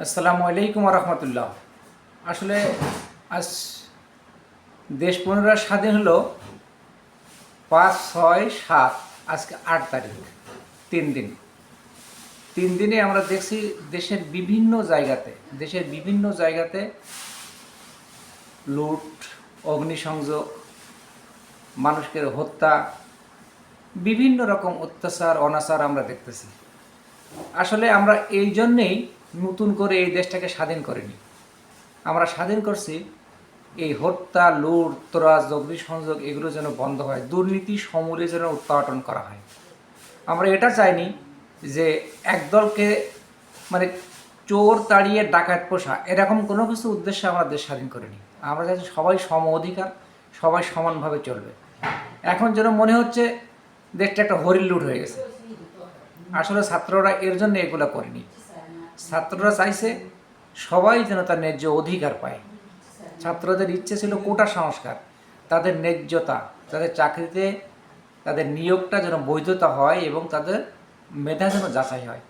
আসসালামু আলাইকুম রহমতুল্লাহ আসলে আজ দেশ পুনরায় স্বাধীন হলো পাঁচ, ছয়, সাত, আজকে আট তারিখ, তিন দিন। তিন দিনে আমরা দেখছি দেশের বিভিন্ন জায়গাতে, দেশের বিভিন্ন জায়গাতে লুট, অগ্নিসংযোগ মানুষকে হত্যা, বিভিন্ন রকম অত্যাচার, অনাচার আমরা দেখতেছি। আসলে আমরা এই জন্যেই নতুন করে এই দেশটাকে স্বাধীন করিনি। আমরা স্বাধীন করছি এই হত্যা, লুট তোরাজ অগ্নিসংযোগ, এগুলো যেন বন্ধ হয়, দুর্নীতি সমূলে যেন উৎপাটন করা হয়। আমরা এটা চাইনি যে একদলকে মানে চোর তাড়িয়ে ডাকাত পোষা, এরকম কোনো কিছু উদ্দেশ্যে আমরা দেশ স্বাধীন করিনি। আমরা চাইছি সবাই সম অধিকার, সবাই সমানভাবে চলবে। এখন যেন মনে হচ্ছে দেশটা একটা হরিল লুট হয়ে গেছে। আসলে ছাত্ররা এর জন্য এগুলো করেনি। ছাত্ররা চাইছে সবাই যেন তার ন্যায্য অধিকার পায়। ছাত্রদের ইচ্ছে ছিল কোটা সংস্কার, তাদের ন্যায্যতা, তাদের চাকরিতে তাদের নিয়োগটা যেন বৈধতা হয় এবং তাদের মেধা যেন যাচাই হয়।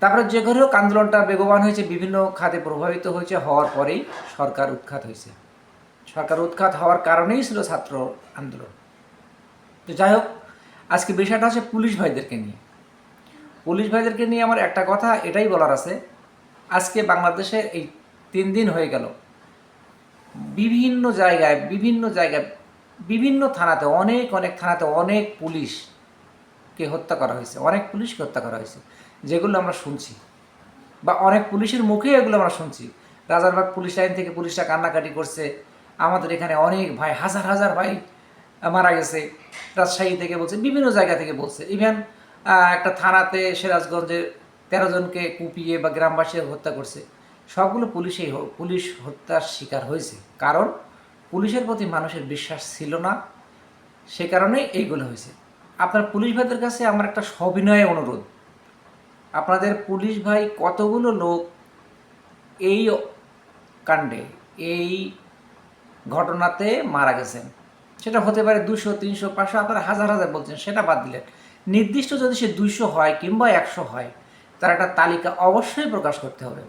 তারপরে যে করে হোক আন্দোলনটা বেগবান হয়েছে, বিভিন্ন খাতে প্রভাবিত হয়েছে, হওয়ার পরেই সরকার উৎখাত হয়েছে। সরকার উৎখাত হওয়ার কারণেই ছিল ছাত্র আন্দোলন। তো যাই হোক, আজকে বিষয়টা হচ্ছে পুলিশ ভাইদেরকে নিয়ে। পুলিশ ভাইদেরকে নিয়ে আমার একটা কথা এটাই বলার আছে। আজকে বাংলাদেশে এই তিন দিন হয়ে গেল। বিভিন্ন জায়গায় বিভিন্ন জায়গায়, বিভিন্ন থানাতে, অনেক অনেক থানাতে অনেক পুলিশকে হত্যা করা হয়েছে। অনেক পুলিশকে হত্যা করা হয়েছে। যেগুলো আমরা শুনছি। বা অনেক পুলিশের মুখে এগুলো আমরা শুনছি। রাজারবাগ পুলিশ লাইন থেকে পুলিশরা কান্নাকাটি করছে। আমাদের এখানে অনেক ভাই, হাজার হাজার ভাই মারা গেছে। রাজশাহী থেকে বলছে, বিভিন্ন জায়গা থেকে বলছে। ইভেন একটা থানাতে সিরাজগঞ্জে তেরো জনকে কুপিয়ে বা গ্রামবাসী হত্যা করছে। সবগুলো পুলিশেই পুলিশ হত্যার শিকার হয়েছে। কারণ পুলিশের প্রতি মানুষের বিশ্বাস ছিল না, সে কারণেই এইগুলো হয়েছে। আপনার পুলিশ ভাইদের কাছে আমার একটা সবিনয় অনুরোধ। আপনাদের পুলিশ ভাই কতগুলো লোক এই কাণ্ডে, এই ঘটনাতে মারা গেছেন? সেটা হতে পারে দুশো, তিনশো, পাঁচশো, আপনারা হাজার হাজার বলছেন, সেটা বাদ দিলেন। নির্দিষ্ট যদি সে দুইশো হয় কিংবা একশো হয়, তার একটা তালিকা অবশ্যই প্রকাশ করতে হবে।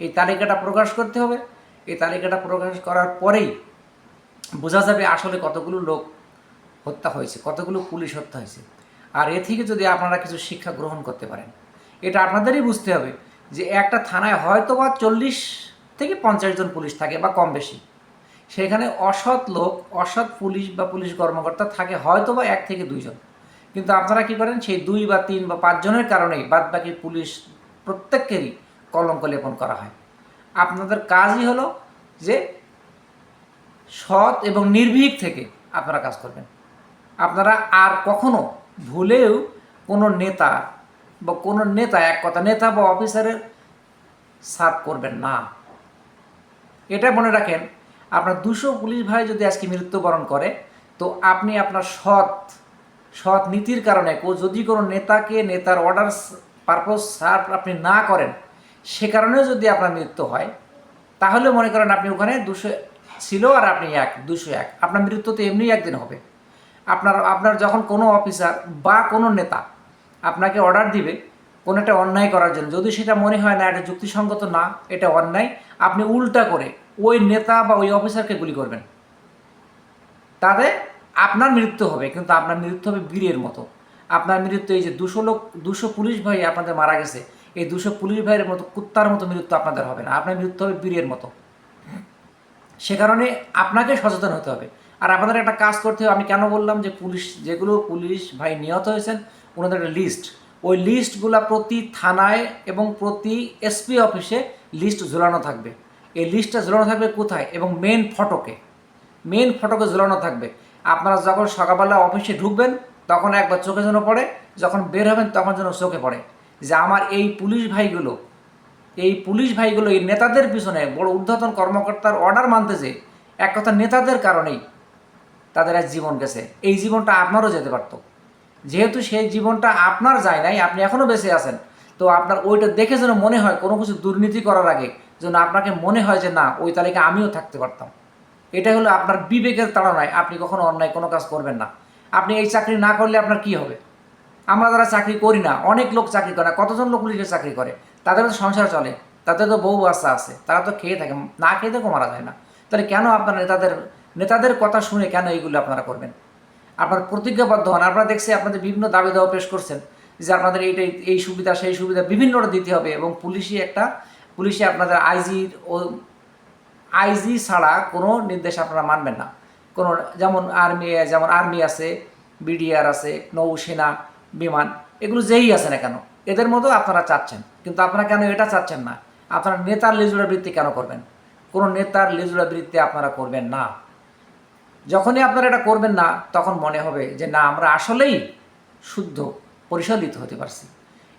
এই তালিকাটা প্রকাশ করতে হবে। এই তালিকাটা প্রকাশ করার পরেই বোঝা যাবে আসলে কতগুলো লোক হত্যা হয়েছে, কতগুলো পুলিশ হত্যা হয়েছে। আর এ থেকে যদি আপনারা কিছু শিক্ষা গ্রহণ করতে পারেন, এটা আপনাদেরই বুঝতে হবে যে একটা থানায় হয়তো বা চল্লিশ থেকে পঞ্চাশ জন পুলিশ থাকে বা কম বেশি। সেখানে অসৎ লোক, অসৎ পুলিশ বা পুলিশ কর্মকর্তা থাকে হয়তো বা এক থেকে দুইজন। কিন্তু আপনারা কি করেন? সেই দুই বা তিন বা পাঁচজনের কারণেই বাদ বাকি পুলিশ প্রত্যেকেরই কলঙ্ক লেপন করা হয়। আপনাদের কাজই হলো যে সৎ এবং নির্ভীক থেকে আপনারা কাজ করবেন। আপনারা আর কখনো ভুলেও কোনো নেতা বা কোনো নেতা, এক কথা, নেতা বা অফিসারের সার্ভ করবেন না। এটা মনে রাখেন, আপনার দুশো পুলিশ ভাই যদি আজকে মৃত্যুবরণ করে, তো আপনি আপনার সৎ সৎ নীতির কারণে যদি কোনো নেতাকে নেতার অর্ডার পারপোজ সার্ভ আপনি না করেন, সে কারণেও যদি আপনার মৃত্যু হয়, তাহলে মনে করেন আপনি ওখানে দুশো ছিল আর আপনি এক, দুশো এক। আপনার মৃত্যু তো এমনিই একদিন হবে। আপনার আপনার যখন কোনো অফিসার বা কোনো নেতা আপনাকে অর্ডার দিবে, কোনো একটা অন্যায় করার জন্য, যদি সেটা মনে হয় না, এটা যুক্তিসঙ্গত না, এটা অন্যায়, আপনি উল্টা করে ওই নেতা বা ওই অফিসারকে গুলি করবেন। তাতে আপনার মৃত্যু হবে, কিন্তু আপনার মৃত্যু হবে বীরের মতো। আপনার মৃত্যু এই যে দুশো লোক, দুশো পুলিশ ভাই আপনাদের মারা গেছে, এই দুশো পুলিশ ভাইয়ের মতো কুত্তার মতো মৃত্যু আপনাদের হবে না। আপনার মৃত্যু হবে বীরের মতো। সে কারণে আপনাকে সচেতন হতে হবে। আর আপনাদের একটা কাজ করতে হবে, আমি কেন বললাম যে পুলিশ, যেগুলো পুলিশ ভাই নিহত হয়েছেন, ওনাদের একটা লিস্ট ওই লিস্টগুলো প্রতি থানায় এবং প্রতি এসপি অফিসে লিস্ট ঝোলানো থাকবে। এই লিস্টটা ঝোলানো থাকবে কোথায়? এবং মেন ফটোকে মেন ফটোকে ঝোলানো থাকবে। আপনারা যখন সকালবেলা অফিসে ঢুকবেন, তখন একবার চোখে যেন পড়ে, যখন বের হবেন, তখন যেন চোখে পড়ে। যে আমার এই পুলিশ ভাইগুলো, এই পুলিশ ভাইগুলো, এই নেতাদের পিছনে বড় ঊর্ধ্বতন কর্মকর্তার অর্ডার মানতেছে, এক কথা নেতাদের কারণেই তাদের আজ জীবন গেছে। এই জীবনটা আপনারও যেতে পারত। যেহেতু সেই জীবনটা আপনার যায় নাই, আপনি এখনও বেঁচে আছেন, তো আপনার ওইটা দেখে যেন মনে হয় কোনো কিছু দুর্নীতি করার আগে, যেন আপনাকে মনে হয় যে না, ওই তালিকা আমিও থাকতে পারতাম। এটা হলো আপনার বিবেকের তাড়নায়। আপনি কখনো অন্যায় কোনো কাজ করবেন না। আপনি এই চাকরি না করলে আপনার কি হবে? আমরা যারা চাকরি করি না, অনেক লোক চাকরি করে না, কতজন লোক পুলিশের চাকরি করে? তাদের তো সংসার চলে, তাদের তো বউ বাচ্চা আছে, তারা তো খেয়ে থাকে, না খেয়ে তো মারা যায় না। তাহলে কেন আপনার নেতাদের নেতাদের কথা শুনে কেন এইগুলো আপনারা করবেন? আপনার প্রতিজ্ঞাবদ্ধ হন। আপনারা দেখছি আপনাদের বিভিন্ন দাবি দাওয়া পেশ করছেন যে আপনাদের এইটা, এই সুবিধা, সেই সুবিধা বিভিন্নটা দিতে হবে এবং পুলিশই একটা পুলিশে আপনাদের আইজির ও আইজি ছাড়া কোনো নির্দেশ আপনারা মানবেন না। কোনো যেমন আর্মি যেমন আর্মি আছে, বিডিআর আছে, নৌসেনা, বিমান, এগুলো যেই আছে না কেন, এদের মতো আপনারা চাচ্ছেন। কিন্তু আপনারা কেন এটা চাচ্ছেন না? আপনারা নেতার লেজুড়া বৃত্তি কেন করবেন? কোনো নেতার লেজুড়া বৃত্তি আপনারা করবেন না। যখনই আপনারা এটা করবেন না, তখন মনে হবে যে না, আমরা আসলেই শুদ্ধ, পরিশোধিত হতে পারছি।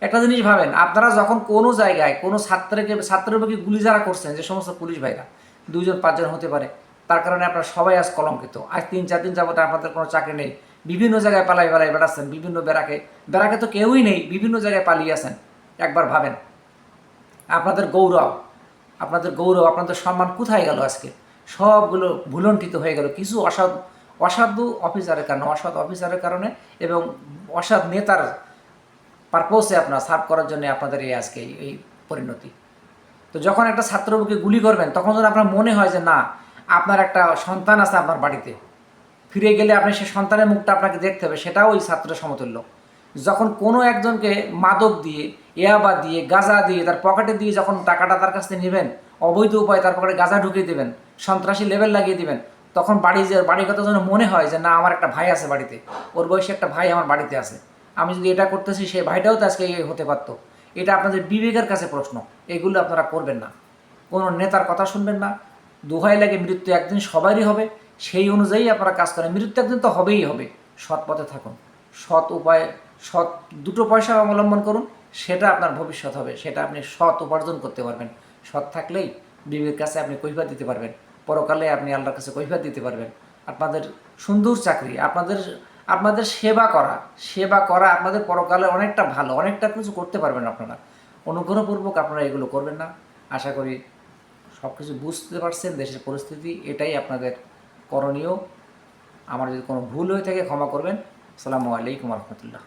একটা জিনিস ভাবেন, আপনারা যখন কোনো জায়গায় কোনো ছাত্রকে ছাত্রের বুকে গুলি যারা করছেন, যে সমস্ত পুলিশ ভাইরা দুইজন পাঁচজন হতে পারে। তার কারণে আপনারা সবাই আজ কলঙ্কিত। আজ তিন, চার দিন যাবত আপনাদের কোনো চাকরি নেই। বিভিন্ন জায়গায় পালাই পালাই বেড়াচ্ছেন, বিভিন্ন বেড়াকে বেড়াকে তো কেউই নেই, বিভিন্ন জায়গায় পালিয়ে আছেন। একবার ভাবেন। আপনাদের গৌরব আপনাদের গৌরব, আপনাদের সম্মান কোথায় গেল আজকে? সবগুলো ভুলণ্ঠিত হয়ে গেল। কিছু অসাধ, অসাধু অফিসারের কারণে অসৎ অফিসারের কারণে এবং অসৎ নেতার পারপোসে আপনার সার্ভ করার জন্য আপনাদের এই আজকে এই পরিণতি। তো যখন একটা ছাত্রকে গুলি করবেন, তখন যখন আপনার মনে হয় যে না, আপনার একটা সন্তান আছে আপনার বাড়িতে। ফিরে গেলে আপনি সে সন্তানের মুখটা আপনাকে দেখতে হবে, সেটাও ওই ছাত্রের সমতুল্য। যখন কোনো একজনকে মাদক দিয়ে ইয়াবা দিয়ে, গাঁজা দিয়ে তার পকেটে দিয়ে যখন টাকাটা তার কাছ থেকে নেবেন, অবৈধ উপায়ে তার পকেটে গাঁজা ঢুকিয়ে দেবেন, সন্ত্রাসী লেভেল লাগিয়ে দেবেন, তখন বাড়ি যে, বাড়ির কথা যেন মনে হয় যে না, আমার একটা ভাই আছে বাড়িতে, ওর বয়সে একটা ভাই আমার বাড়িতে আছে। আমি যদি এটা করতেছি, সেই ভাইটাও তো আজকে হতে পারতো। এটা আপনাদের বিবেকের কাছে প্রশ্ন। এগুলো আপনারা করবেন না। কোনো নেতার কথা শুনবেন না। দোহাই লাগে মৃত্যু একদিন সবারই হবে। সেই অনুযায়ী আপনারা কাজ করেন। মৃত্যু একদিন তো হবেই হবে। সৎ পথে থাকুন। সৎ উপায়ে, সৎ দুটো পয়সা অবলম্বন করুন। সেটা আপনার ভবিষ্যৎ হবে। সেটা আপনি সৎ উপার্জন করতে পারবেন। সৎ থাকলেই বিবেকের কাছে আপনি কৈফাত দিতে পারবেন। পরকালে আপনি আল্লাহর কাছে কৈফাত দিতে পারবেন। আপনাদের সুন্দর চাকরি, আপনাদের আপনাদের সেবা করা সেবা করা আপনাদের পরকালে অনেকটা ভালো। অনেকটা কিছু করতে পারবেন আপনারা। অনুগ্রহপূর্বক আপনারা এগুলো করবেন না। আশা করি সব কিছু বুঝতে পারছেন দেশের পরিস্থিতি, এটাই আপনাদের করণীয়। আমার যদি কোনো ভুল হয়ে থাকে ক্ষমা করবেন। আসসালামু আলাইকুম রহমতুল্লাহ।